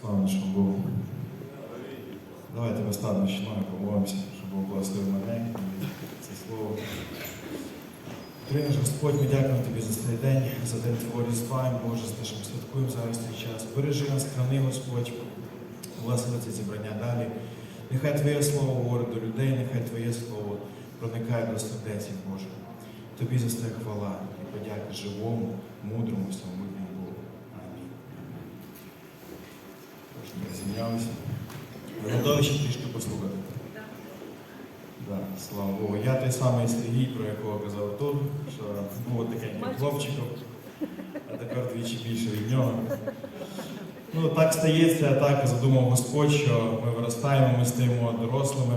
Слава нашому Богу. Давайте ми станемо ще ноги, помолимося, щоб Бог благословив мене і це слово. Приймеш, Господь, ми дякуємо Тобі за цей день, за день Твого Різдва, Боже, за те, що ми святкуємо зараз цей час. Бережи нас, храни, Господь, благослови це зібрання далі. Нехай Твоє Слово говорить до людей, нехай Твоє Слово проникає до сердець, Боже. Тобі за це хвала і подяка живому, мудрому, самотньому Богу. Амінь. Зім'ялися. Ви готові ще трішки послухати? Да, слава Богу. Я той самий Сергій, про якого казав тут, що був такеньким хлопчиком, а тепер двічі більше від нього. Ну, так стається, так задумав Господь, що ми виростаємо, ми стаємо дорослими,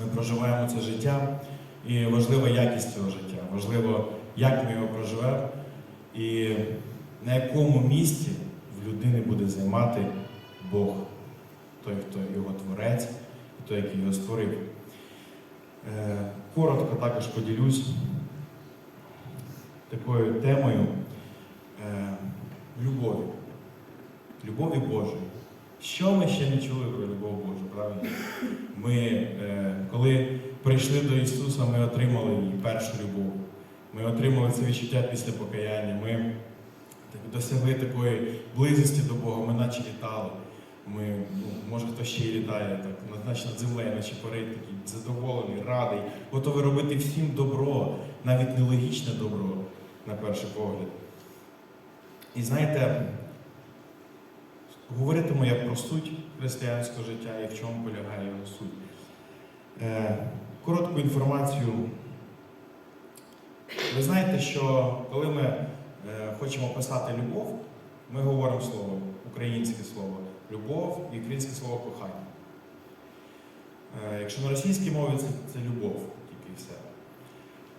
ми проживаємо це життя. І важлива якість цього життя, важливо, як ми його проживемо, і на якому місці в людини буде займати Бог, той, хто його творець, той, який його створив. Е, Коротко також поділюсь такою темою е, любові. Любові Божої. Що ми ще не чули про любов Божу, правильно? Ми, е, коли прийшли до Ісуса, ми отримали її першу любов. Ми отримали це відчуття після покаяння. Ми досягли такої близості до Бога, ми наче літали. Ми, ну, може хто ще й літає, так, наче землею, наче парить, такий задоволений, радий, готовий робити всім добро, навіть нелогічне добро, на перший погляд. І знаєте, говоритиму я про суть християнського життя і в чому полягає його суть. Е, коротку інформацію. Ви знаєте, що коли ми е, хочемо писати любов, ми говоримо слово, українське слово любов і українське слово кохання. Е, якщо на російській мові це, це любов, тільки і все.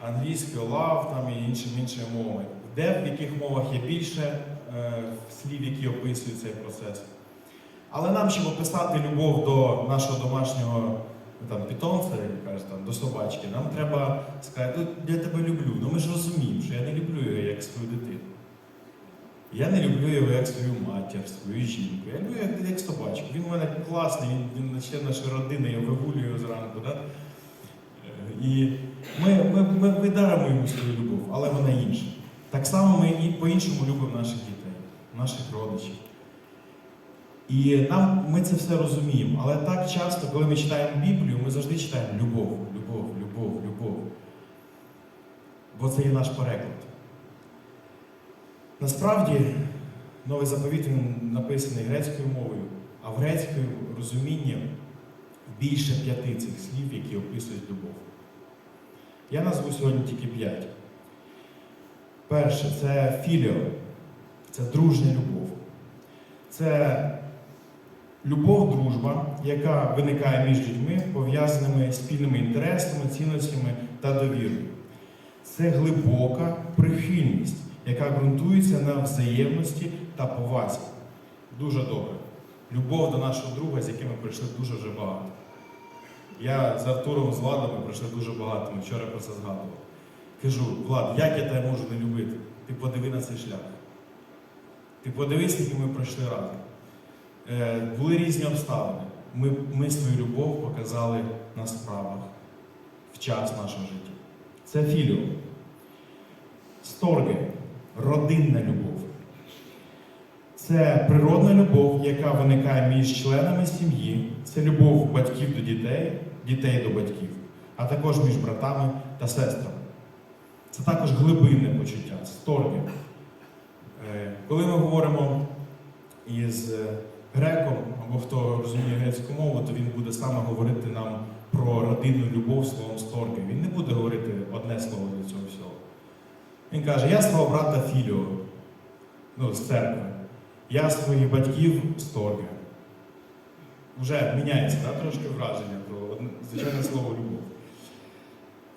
Англійською love там і іншими іншими мовами. Де в яких мовах є більше е, слів, які описують цей процес. Але нам, щоб описати любов до нашого домашнього ну, там, питомця, кажуть, там, до собачки, нам треба сказати, «Ну, я тебе люблю. Ну ми ж розуміємо, що я не люблю його як свою дитину. Я не люблю його як свою матір, свою жінку. Я люблю як, як собачку. Він у мене класний, він, він член нашої родини, я вигулюю зранку. Да? І ми, ми, ми, ми даримо йому свою любов, але вона інша. Так само ми і по-іншому любимо наших дітей, наших родичів. І нам ми це все розуміємо. Але так часто, коли ми читаємо Біблію, ми завжди читаємо любов, любов, любов, любов. Бо це є наш переклад. Насправді, новий заповіт він написаний грецькою мовою, а в грецькому розумінні більше п'яти цих слів, які описують любов. Я назву сьогодні тільки п'ять. Перше це філіо, це дружня любов. Це любов, дружба, яка виникає між людьми, пов'язаними спільними інтересами, цінностями та довірою. Це глибока прихильність, яка ґрунтується на взаємності та повазі. Дуже добре. Любов до нашого друга, з яким ми пройшли дуже вже багато. Я з Артуром, з Владом ми пройшли дуже багато, ми вчора про це згадували. Кажу, Влад, як я тебе можу не любити? Ти подиви на цей шлях. Ти подивись, скільки ми пройшли разом. Е, були різні обставини. Ми, ми свою любов показали на справах в час нашого життя. Це філіо. Сторги родинна любов. Це природна любов, яка виникає між членами сім'ї. Це любов батьків до дітей, дітей до батьків, а також між братами та сестрами. Це також глибинне почуття, сторги. Е, Коли ми говоримо із е, греком, або хто розуміє грецьку мову, то він буде саме говорити нам про родинну любов словом сторги. Він не буде говорити одне слово для цього. Він каже, я свого брата Філіо, ну, з церкви. Я своїх батьків сторги. Вже міняється да, трошки враження про звичайне слово любов.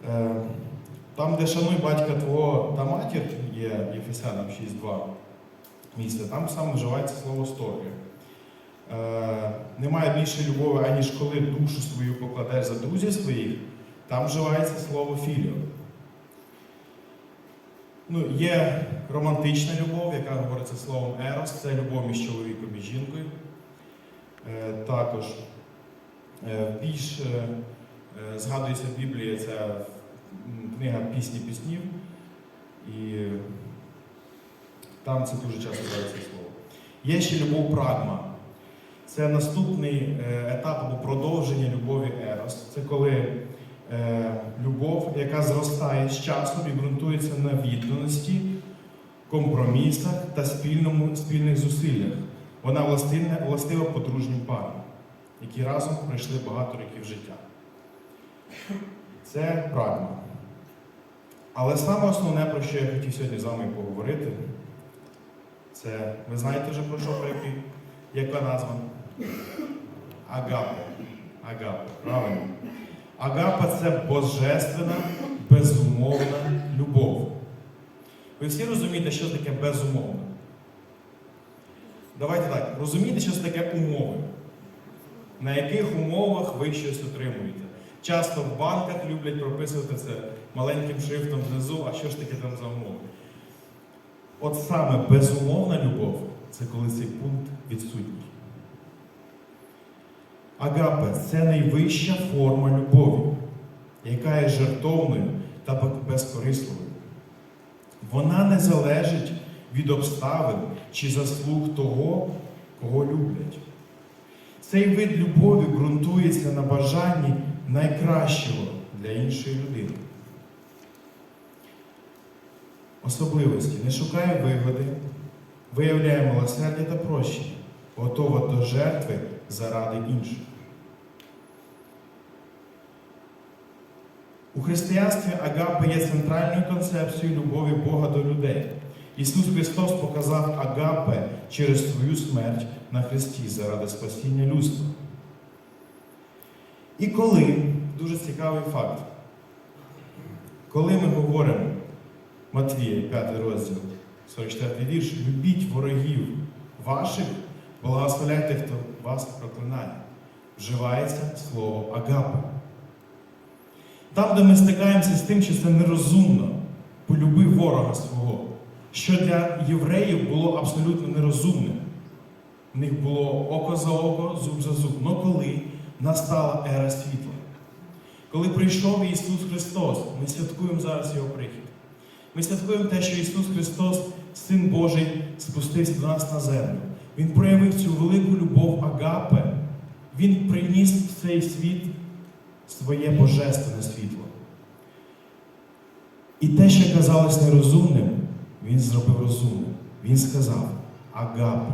Е, там, де шануй батька твого та матір, є Єфесянам 6.2 місце, там саме вживається слово сторги. Е, немає більше любові, аніж коли душу свою покладеш за друзів своїх, там вживається слово філіо. Ну, є романтична любов, яка говориться словом ерос, це любов між чоловіком і жінкою. Е, Також е, більш е, е, згадується в Біблії, це книга пісні піснів, і там це дуже часто згадується слово. Є ще любов прагма. Це наступний е, етап або продовження любові Ерос. Це коли е, любов, яка зростає з часом і ґрунтується на відданості, компромісах та спільному, спільних зусиллях. Вона властивна, властива подружнім парам, які разом пройшли багато років життя. Це прагма. Але саме основне, про що я хотів сьогодні з вами поговорити, це ви знаєте вже про що про? Яка назва? Агапе. Агапе, правильно. Агапа це божественна, безумовна любов. Ви всі розумієте, що таке безумовна? Давайте так, розумієте, що це таке умови? На яких умовах ви щось отримуєте? Часто в банках люблять прописувати це маленьким шрифтом внизу, а що ж таке там за умови? От саме безумовна любов це коли цей пункт відсутній. Агапе це найвища форма любові, яка є жертовною та безкорисливою. Вона не залежить від обставин чи заслуг того, кого люблять. Цей вид любові ґрунтується на бажанні найкращого для іншої людини. Особливості не шукає вигоди, виявляє милосердя та прощення, готова до жертви заради інших. У християнстві Агапа є центральною концепцією любові Бога до людей. Ісус Христос показав Агапе через свою смерть на Христі заради спасіння людства. І коли, дуже цікавий факт, коли ми говоримо Матвія, 5 розділ, 44 вірш, любіть ворогів ваших, благословляйте, хто вас проклинає. Вживається слово агапе. Там, де ми стикаємося з тим, що це нерозумно, полюби ворога свого, що для євреїв було абсолютно нерозумним. В них було око за око, зуб за зуб. Но коли настала ера світла, коли прийшов Ісус Христос, ми святкуємо зараз Його прихід. Ми святкуємо те, що Ісус Христос, Син Божий, спустився до нас на землю. Він проявив цю велику любов Агапе. Він приніс в цей світ своє божественне світло. І те, що казалось нерозумним, він зробив розумним. Він сказав: Агапе,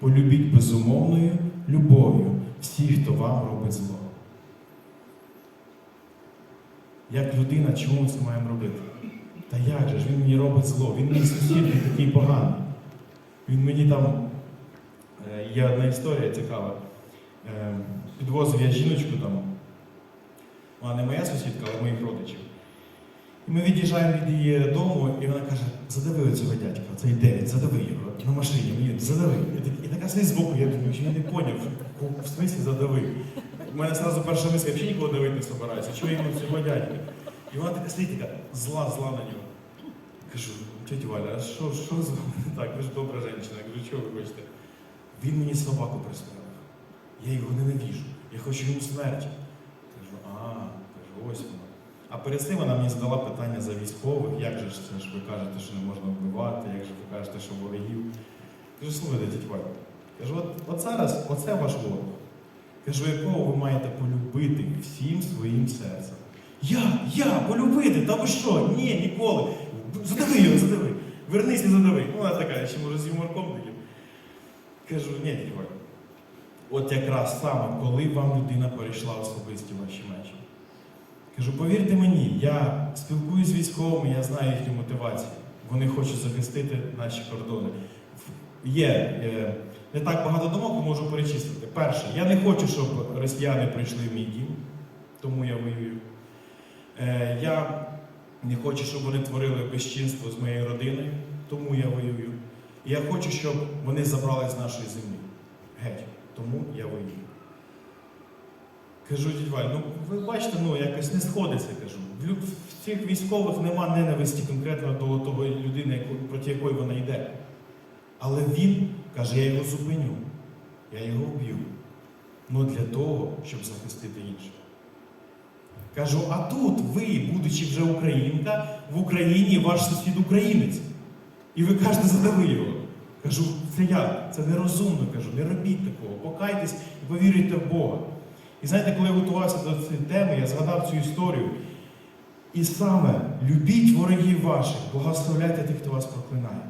полюбіть безумовною любов'ю всіх, хто вам робить зло. Як людина, чому ми це маємо робити? Та як же ж він мені робить зло? Він мій сусід, він такий поганий. Він мені там е, є одна історія цікава. Е, Підвозив я жіночку там, вона не моя сусідка, але моїх родичів. І ми від'їжджаємо від її дому, і вона каже, задави цього дядька, цей дев'ять, задави його на машині, мені задави. І, так- і така сидить збоку, я думаю, що він не поняв, в- смислі задави. У мене одразу перша мисль, я взагалі нікого давити не собираюся, чого йому цього дядька? І вона така сидить, така зла, зла на нього. Кажу, тетя Валя, а що, що з вами так? Ви ж добра жінка. Я кажу, чого ви хочете? Він мені собаку присвоїв. Я його ненавіжу. Я хочу йому смерті. Ось. А перед цим вона мені задала питання за військових, як же це ж ви кажете, що не можна вбивати, як же ви кажете, що ворогів. Кажу, слухайте, Валя. Кажу, от, от зараз, оце ваш ворог. Кажу, якого ви маєте полюбити всім своїм серцем. Я, я, полюбити, та ви що? Ні, ніколи. Задави його, задави. Вернись і задави. Ну, вона така, ще може з юморком таким. Кажу, ні, Валя. От якраз саме, коли вам людина перейшла особисті ваші межі. Кажу, повірте мені, я спілкуюсь з військовими, я знаю їхню мотивацію. Вони хочуть захистити наші кордони. Є е, не так багато думок, можу перечислити. Перше, я не хочу, щоб росіяни прийшли в мій дім, тому я воюю. Е, я не хочу, щоб вони творили безчинство з моєю родиною, тому я воюю. Я хочу, щоб вони забрали з нашої землі. Геть, тому я воюю. Кажу, дідь ну ви бачите, ну якось не сходиться, кажу. В, цих військових нема ненависті конкретно до того людини, проти якої вона йде. Але він каже, я його зупиню, я його вб'ю. але для того, щоб захистити інших. Кажу, а тут ви, будучи вже українка, в Україні ваш сусід українець. І ви кажете, задави його. Кажу, це як? Це нерозумно, кажу, не робіть такого. Покайтесь і повірюйте в Бога. І знаєте, коли я готувався до цієї теми, я згадав цю історію. І саме любіть ворогів ваших, благословляйте тих, хто вас проклинає.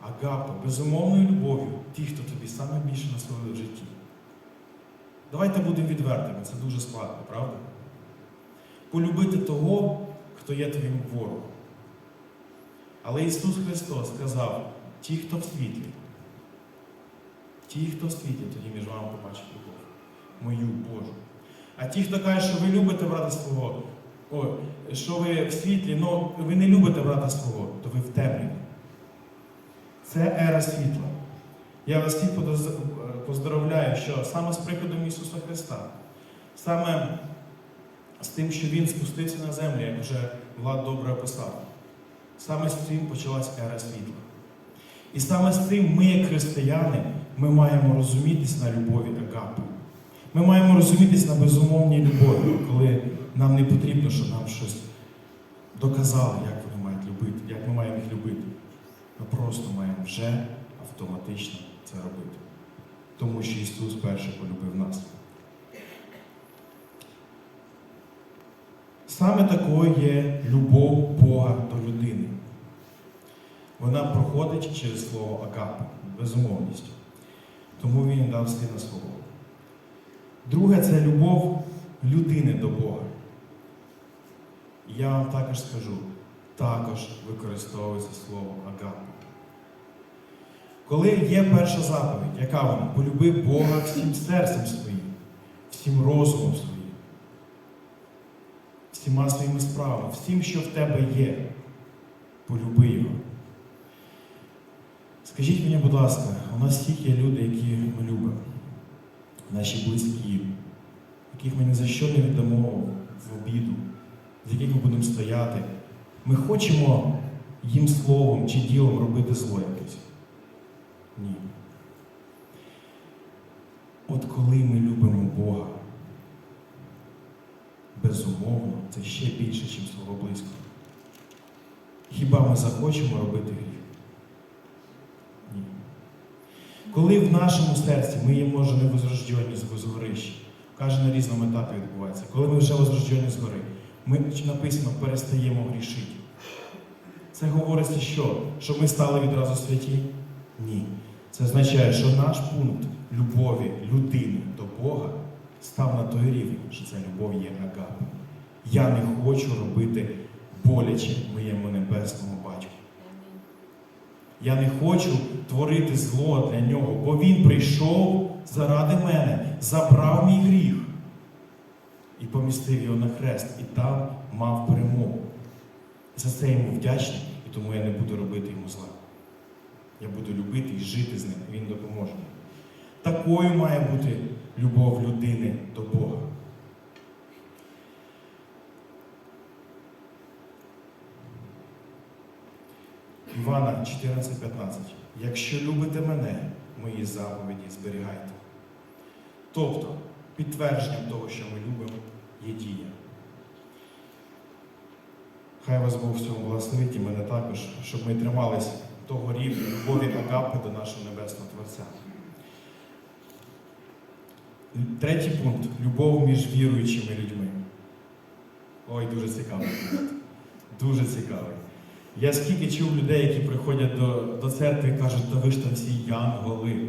Агапа, безумовною любов'ю, ті, хто тобі саме більше насолив в житті. Давайте будемо відвертими, це дуже складно, правда? Полюбити того, хто є твоїм ворогом. Але Ісус Христос сказав, ті, хто в світлі, ті, хто в світлі, тоді між вами побачить любов, мою Божу. А ті, хто каже, що ви любите брата свого, о, що ви в світлі, але ви не любите брата свого, то ви в темряві. Це ера світла. Я вас всіх поздоровляю, що саме з приходом Ісуса Христа, саме з тим, що Він спустився на землю, як вже Влад добре описав, саме з цим почалась ера світла. І саме з цим ми, як християни, ми маємо розумітись на любові Агапи. Ми маємо розумітись на безумовній любові, коли нам не потрібно, щоб нам щось доказали, як вони мають любити, як ми маємо їх любити. Ми просто маємо вже автоматично це робити. Тому що Ісус перший полюбив нас. Саме такою є любов Бога до людини. Вона проходить через слово агапи, безумовністю. Тому Він дав сина свого. Друге це любов людини до Бога. Я вам також скажу, також використовується слово агапи. Коли є перша заповідь, яка вона? Полюби Бога всім серцем своїм, всім розумом своїм, всіма своїми справами, всім, що в тебе є. Полюби його. Скажіть мені, будь ласка, у нас всіх є люди, які ми любимо, наші близькі, яких ми ні за що не віддамо в обіду, з яких ми будемо стояти. Ми хочемо їм словом чи ділом робити зло якесь. Ні. От коли ми любимо Бога, безумовно, це ще більше, ніж свого близького. Хіба ми захочемо робити гріх? Коли в нашому серці ми є, може, не возрождені з згорищі, каже на різному етапі відбувається, коли ми вже возрождені згори, ми написано перестаємо грішити. Це говориться що? Що ми стали відразу святі? Ні. Це означає, що наш пункт любові людини до Бога став на той рівень, що ця любов є агапи. Я не хочу робити боляче моєму небесному батьку. Я не хочу творити зло для нього, бо він прийшов заради мене, забрав мій гріх і помістив його на хрест, і там мав перемогу. За це йому вдячний, і тому я не буду робити йому зла. Я буду любити і жити з ним, і він допоможе. Такою має бути любов людини до Бога. Івана 14,15. Якщо любите мене, мої заповіді зберігайте. Тобто, підтвердженням того, що ми любимо, є дія. Хай вас Бог в цьому благословить і мене також, щоб ми тримались того рівня любові агапи до нашого Небесного Творця. Третій пункт любов між віруючими людьми. Ой, дуже цікавий пункт. Дуже цікавий. Я скільки чув людей, які приходять до, до церкви і кажуть, та ви ж там всі янголи,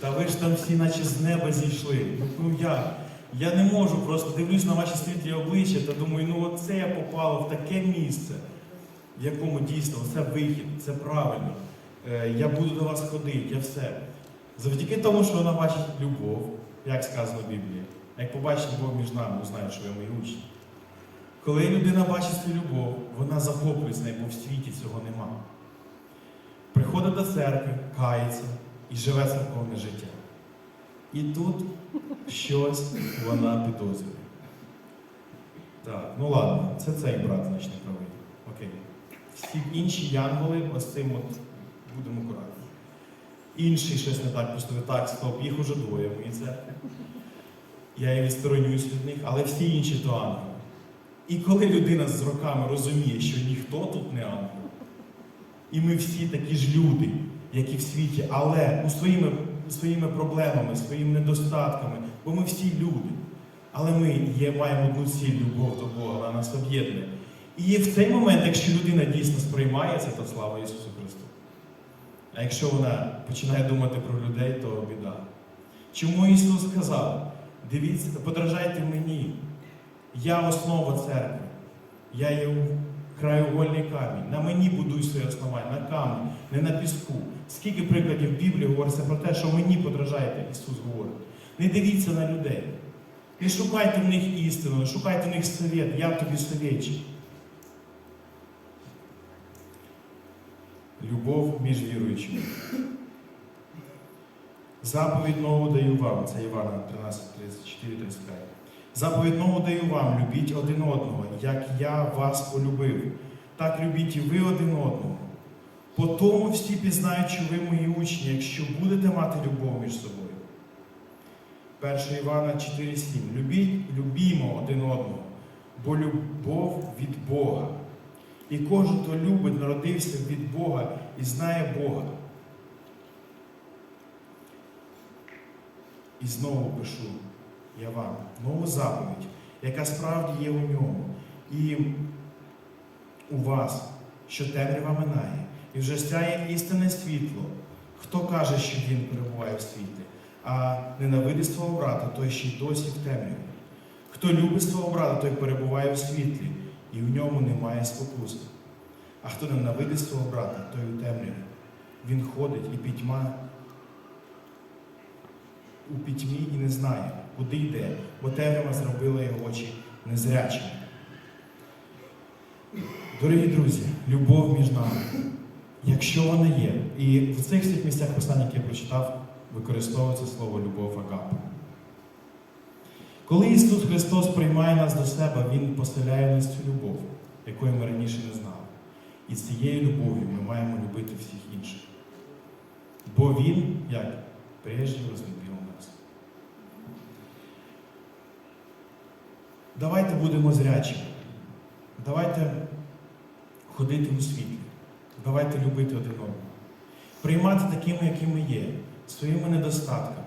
та ви ж там всі наче з неба зійшли. Ну як? Я не можу, просто дивлюсь на ваші світлі обличчя та думаю, ну оце я попала в таке місце, в якому дійсно це вихід, це правильно. Е, Я буду до вас ходити, я все. Завдяки тому, що вона бачить любов, як сказано в Біблії, як побачить Бог між нами, узнає, що ви мої учні. Коли людина бачить цю любов, вона захоплюється нею, бо в світі цього нема. Приходить до церкви, кається і живе церковне життя. І тут щось вона підозрює. Так, ну ладно, це цей брат, значить, не правий. Окей. Всі інші янголи ось цим от будемо акуратні. інший щось не так поступив. Так, стоп, їх уже двоє в моїй. Я і відсторонююсь від них, але всі інші то ангели. І коли людина з роками розуміє, що ніхто тут не ангел, і ми всі такі ж люди, як і в світі, але у своїми, своїми проблемами, своїми недостатками, бо ми всі люди. Але ми є, маємо одну ціль любов до Бога, вона нас об'єднує. І в цей момент, якщо людина дійсно сприймає це, то слава Ісусу Христу. А якщо вона починає думати про людей, то біда. Чому Ісус сказав: дивіться, подражайте мені, я основа церкви, я є краєугольний камінь. На мені будуй своє основання, на камені, не на піску. Скільки прикладів Біблії говориться про те, що мені подражайте, Ісус говорить. Не дивіться на людей. Не шукайте в них істину, не шукайте в них совет, я тобі совєтчик. Любов між віруючими. Заповідь нову даю вам, це Івана 13, 34, 35. Заповідь нову даю вам, любіть один одного, як я вас полюбив. Так любіть і ви один одного. По тому всі пізнають, що ви мої учні, якщо будете мати любов між собою. 1 Івана 4,7. Любіть, любімо один одного, бо любов від Бога. І кожен, хто любить, народився від Бога і знає Бога. І знову пишу я вам нову заповідь, яка справді є у ньому. І у вас, що темрява минає, і вже сяє істинне світло. Хто каже, що він перебуває в світлі, а ненавидить свого брата, той ще й досі в темряві. Хто любить свого брата, той перебуває у світлі, і в ньому немає спокуси. А хто ненавидить свого брата, той у темряві. Він ходить і пітьма у пітьмі і не знає, куди йде, бо темрява зробила його очі незрячими. Дорогі друзі, любов між нами, якщо вона є, і в цих всіх місцях писання, які я прочитав, використовується слово любов агапа. Коли Ісус Христос приймає нас до себе, Він поселяє нас цю любов, якої ми раніше не знали. І цією любов'ю ми маємо любити всіх інших. Бо Він, як прежде розлюбив нас. Давайте будемо зрячими. Давайте ходити у світлі. Давайте любити один одного. Приймати такими, якими є, своїми недостатками,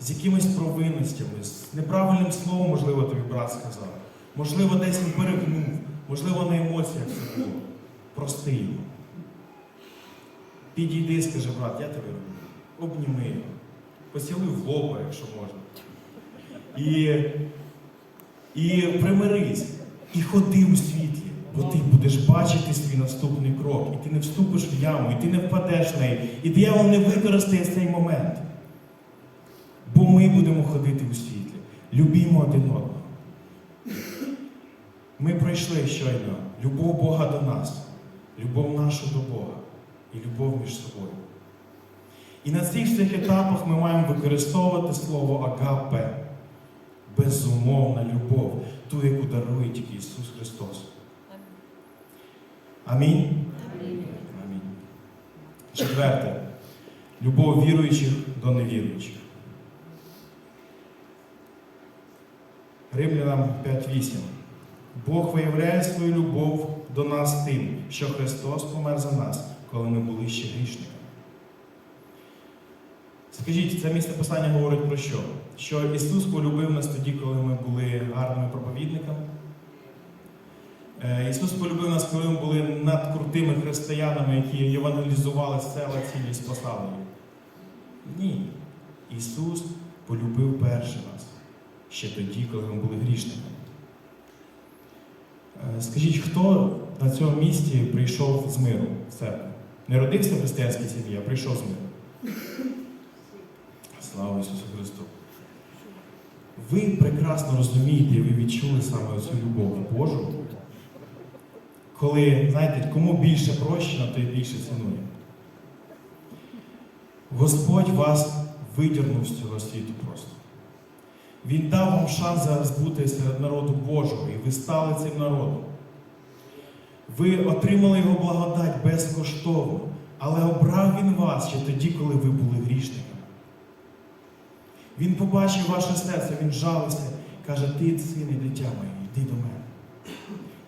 з якимись провинностями, з неправильним словом, можливо, тобі брат сказав. Можливо, десь він перегнув, можливо, на емоціях це було. Прости його. Підійди, скажи, брат, я тебе люблю. Обніми його. Поцілуй в лоба, якщо можна. І, і примирись. І ходи у світлі, бо ти будеш бачити свій наступний крок, і ти не вступиш в яму, і ти не впадеш в неї, і диявол не використає цей момент. Бо ми будемо ходити у світлі. Любімо один одного. Ми пройшли щойно любов Бога до нас, любов нашу до Бога і любов між собою. І на цих всіх етапах ми маємо використовувати слово агапе, безумовна любов, ту, яку дарує тільки Ісус Христос. Амінь. Амінь. Четверте. Любов віруючих до невіруючих. Римлянам 5.8. Бог виявляє свою любов до нас тим, що Христос помер за нас, коли ми були ще грішниками. Скажіть, це місце писання говорить про що? Що Ісус полюбив нас тоді, коли ми були гарними проповідниками. Е, Ісус полюбив нас, коли ми були надкрутими християнами, які євангелізували села цілі і спасали їх. Ні. Ісус полюбив перше нас ще тоді, коли ми були грішниками. Е, Скажіть, хто на цьому місці прийшов з миру в церкву? Не родився в християнській сім'ї, а прийшов з миру. Слава Ісусу Христу! Ви прекрасно розумієте, ви відчули саме цю любов Божу, коли, знаєте, кому більше прощено, той більше цінує. Господь вас видірнув з цього світу просто. Він дав вам шанс зараз бути серед народу Божого, і ви стали цим народом. Ви отримали його благодать безкоштовно, Але обрав Він вас ще тоді, коли ви були грішниками. Він побачив ваше серце, він жалився, каже, ти син і дитя моє, йди до мене.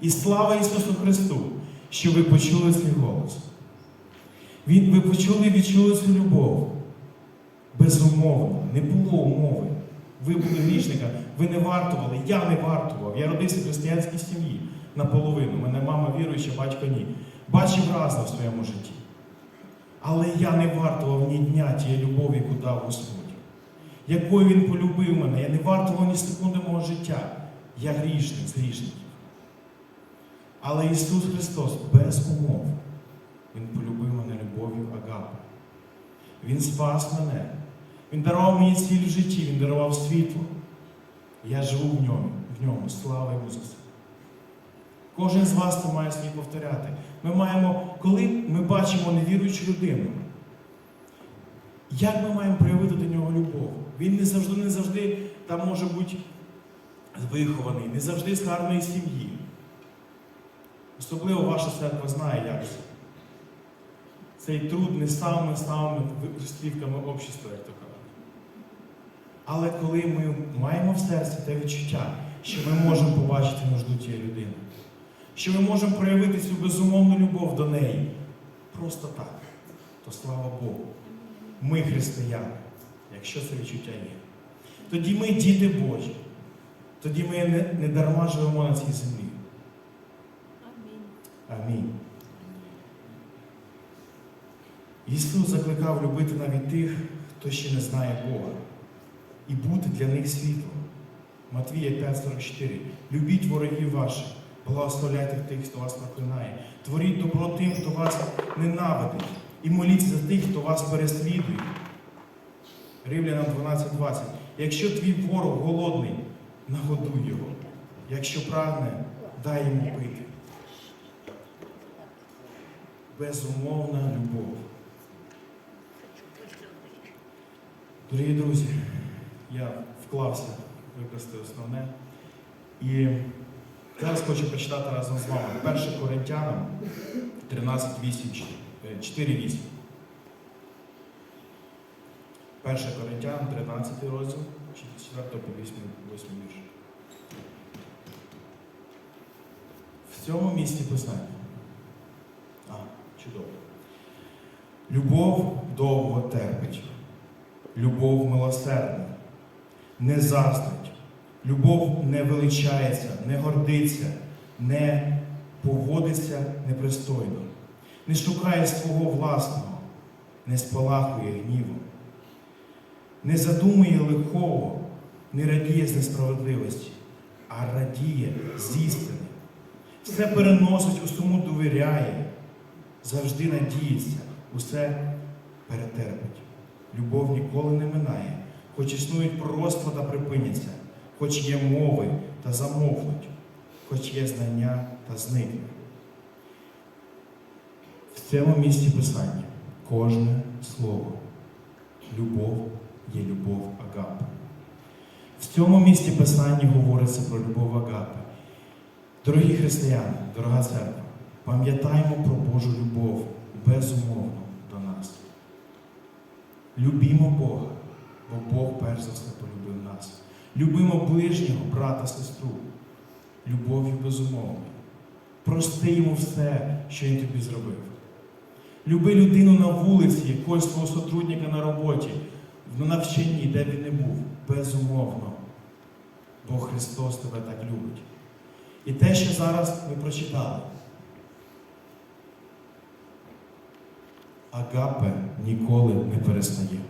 І слава Ісусу Христу, що ви почули свій голос. Він, ви почули і відчули цю любов. Безумовно, не було умови. Ви були грішниками, ви не вартували, я не вартував. Я родився в християнській сім'ї наполовину. У мене мама віруюча, батько ні. Бачив разом в своєму житті. Але я не вартував ні дня тієї любові, яку дав Господь. Якою Він полюбив мене, я не вартував ні секунди мого життя. Я грішник з грішників. Але Ісус Христос без умов. Він полюбив мене любов'ю Агапи. Він спас мене. Він дарував мені ціль в житті, Він дарував світло. Я живу в ньому, в ньому. Слава Ісусу. Кожен з вас це має собі повторяти. Ми маємо, коли ми бачимо невіруючу людину, як ми маємо проявити до нього любов? Він не завжди, не завжди там може бути вихований, не завжди з гарної сім'ї. Особливо ваша церква знає, як це. Цей труд не самими самими слівками общества, як то кажуть. Але коли ми маємо в серці те відчуття, що ми можемо побачити нужду тієї людини, що ми можемо проявити цю безумовну любов до неї, просто так, то слава Богу. Ми християни, якщо це відчуття є. Тоді ми діти Божі. Тоді ми не, не дарма живемо на цій землі. Амінь. Ісус закликав любити навіть тих, хто ще не знає Бога, і бути для них світлом. Матвія 5,44. Любіть ворогів ваших, благословляйте тих, хто вас проклинає. Творіть добро тим, хто вас ненавидить, і моліться за тих, хто вас переслідує. Римлянам 12,20. Якщо твій ворог голодний, нагодуй його. Якщо прагне, дай йому пити. Безумовна любов. Дорогі друзі, я вклався викласти основне. І зараз хочу прочитати разом з вами 1 Коринтянам 13.8, 4.8. 1 Коринтян, 13 розділ, 4 по 8, 8 вірш. В цьому місці писання. А, чудово. Любов довго терпить. Любов милосердна, не заздрить. Любов не величається, не гордиться, не поводиться непристойно, не шукає свого власного, не спалахує гнівом, не задумує лихого, не радіє з несправедливості, а радіє з істини. Все переносить, усьому довіряє, завжди надіється, усе перетерпить. Любов ніколи не минає, хоч існують пророцтва та припиняться, хоч є мови та замовкнуть, хоч є знання та зникнуть. В цьому місці писання кожне слово. Любов є любов Агапи. В цьому місці писання говориться про любов Агапи. Дорогі християни, дорога церква, пам'ятаємо про Божу любов безумовно до нас. Любімо Бога, бо Бог перш за все полюбив нас. Любимо ближнього, брата, сестру, любов'ю безумовною. Прости йому все, що він тобі зробив. Люби людину на вулиці, якогось свого сотрудника на роботі, в навчанні, де він не був, безумовно. Бо Христос тебе так любить. І те, що зараз ми прочитали. Агапе ніколи не перестає.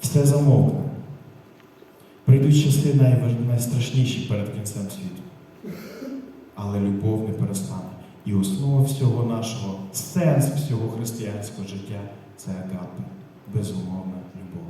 Все замовкне. Прийдуть часи найстрашніші перед кінцем світу. Але любов не перестане. І основа всього нашого, сенс всього християнського життя це агапе, безумовна любов.